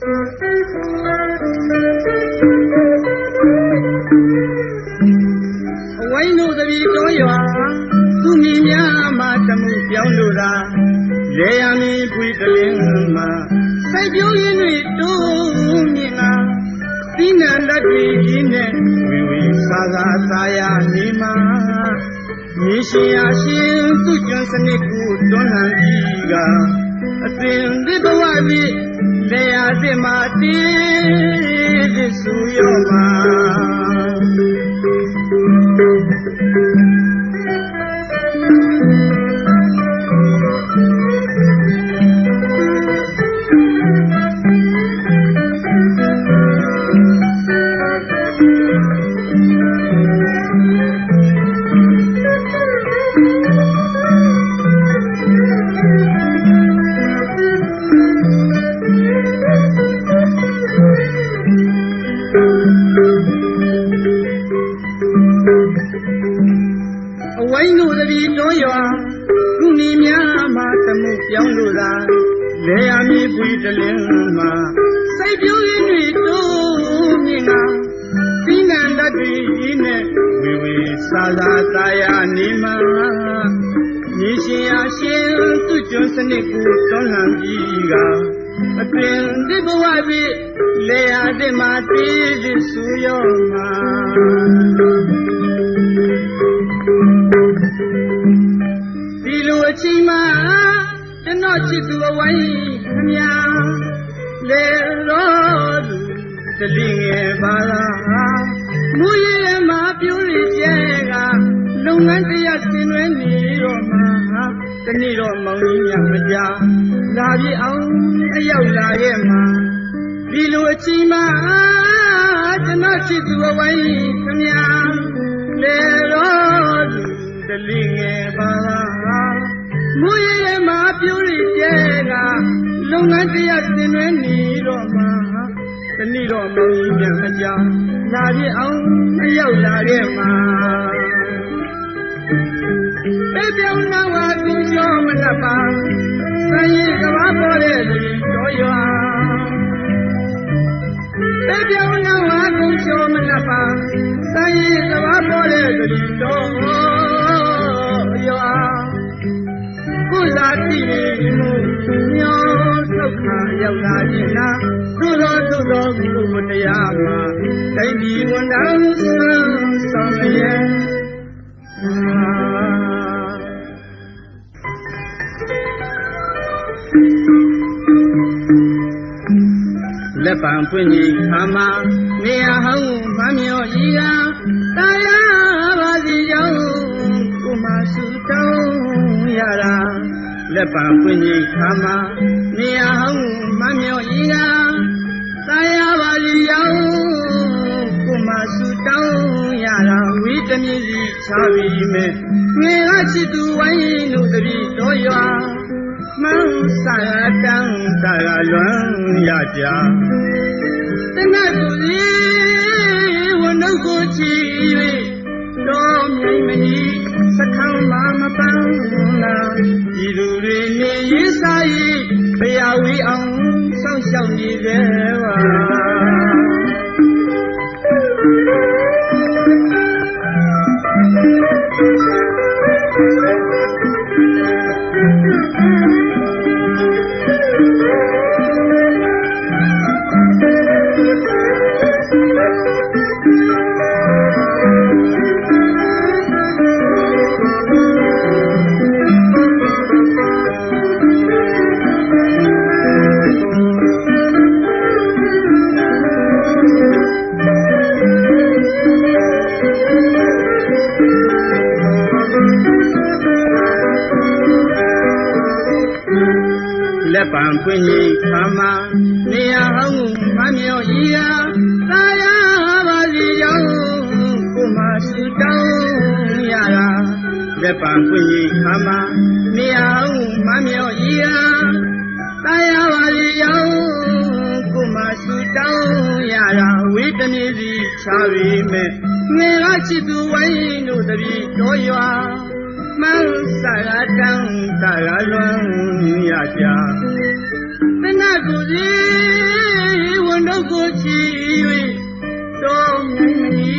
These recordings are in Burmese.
အဝိုင်းတို့တပီတော်ရွာသူမိများမှတမှုပြောင်းလို့သာလေယာမီပွေတလင်းမှာစိုက်ပြုံးရင်းတွေတိုးမြင်လာသီးနှံလက်တွေကြီးနဲ့ဝီဝီစာစာစာရနေမှာမြေရှင်ရရှင်သူကျွန်းစနစ်ကိုတွန်းလှန်ပြီးကအသင်ဒီဘဝကြီး လေယာစစ် လေယာမီပွေတလင်းမှာစိုက်ပြုံးရင်းတွေတိုးမြင်လာသီးနှံတတ်တွေကြီးနဲ့ဝီဝီစာစာတာယာနေမှာမြေရှင်ရရှင်သူကျွန်းစနစ်ကိုတွန်းလှန်ပြီးကအပင်ဒီဘဝပြီးလေယာတဲ့မှာတည်သစ်ဆူရောမှာ ချစ်သူအဝိုင်းခမညာလေရောသူတလင်းငယ်ပါလားမူရည်မှာပြိုးရကျဲကလုပ်ငန်းတရားဆင်နွှဲနေတော့မှာတနေ့တော့မောင်ကြီးများမကြလာပြီအောင်အရောက်လာရဲ့မှာဒီလိုအချိန်မှကျွန်တော်ချစ်သူအဝိုင်းခမညာလေရောသူတလင်းငယ်ပါလားမူရည်မှာပြိုး ရကျဲကလုပ်ငန်းတရားဆင်နွှဲနေတော့မှာတနေ့တော့မောင်ကြီးများမကြလာပြီအောင်အရောက်လာရဲ့မှာပေပြောင်းနာဝါသူကျော်မနှပါစံရင်ကဘာပေါ်တဲ့လူတော်ရွာပေပြောင်းနာဝါသူကျော်မနှပါစံရင်ကဘာပေါ်တဲ့လူတော် ကုလာတိမှုညောဒုက္ခရောက်လာခြင်းလားသူတော်သူတော်ကုမတရားမှာတိုင်းပြည်ဝန်ထမ်းဆောင်ရဲ့လက်ပံပွင့်ကြီးခါမှာနေရဟောင်းမမျောဤက ပံပွင့်ကြီးခါမှာနေရဟောင်းမမျောဤကတာယာပါစီကြောင့်ကိုမစုတောင်းရတာဝိတမြည်စီချပြီးမဲ့ငယ်ကချစ်သူဝိုင်းလို့တပည့်တော်ရွာမန်းစာတန်းတာလွမ်းရကြတနတ်သူလေး ဝီအောင်စောင့်ရှောက်နေသေးပါ လက်ပံပွင့်ကြီးခါမှာနေရဟောင်းမမြော့ဤရာသာယာပါစီကြောင့်ကိုမရှိတောင်းရတာလက်ပံပွင့်ကြီးခါမှာနေရဟောင်းမမြော့ဤရာသာယာပါစီကြောင့်ကိုမရှိတောင်းရတာဝိတနေစီချပြီးမဲ့ငယ်ကချစ်သူဝိုင်းတို့တပည့်တော်ရွာမန်းစာရတန်းတာရလွန် ရကြသနာကူစီရှိ၍တော်မြင်မီ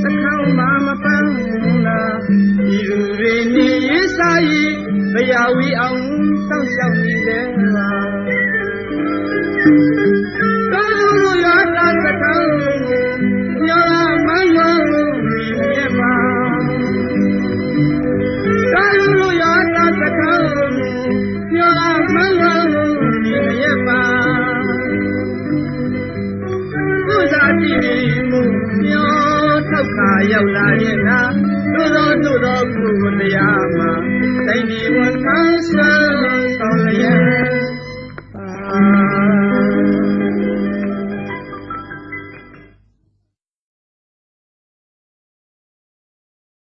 စခေါင်းမမပန်းလာဒီလူတွေနေရစားဤဘယာဝီအောင်စောင့်ရှောက်နေတယ်ပါ ရောက်လာရဲ့ငါတို့တော်တို့တော်ကုတရားမှာတိုင်းဒီဝန်ခံဆွမ်း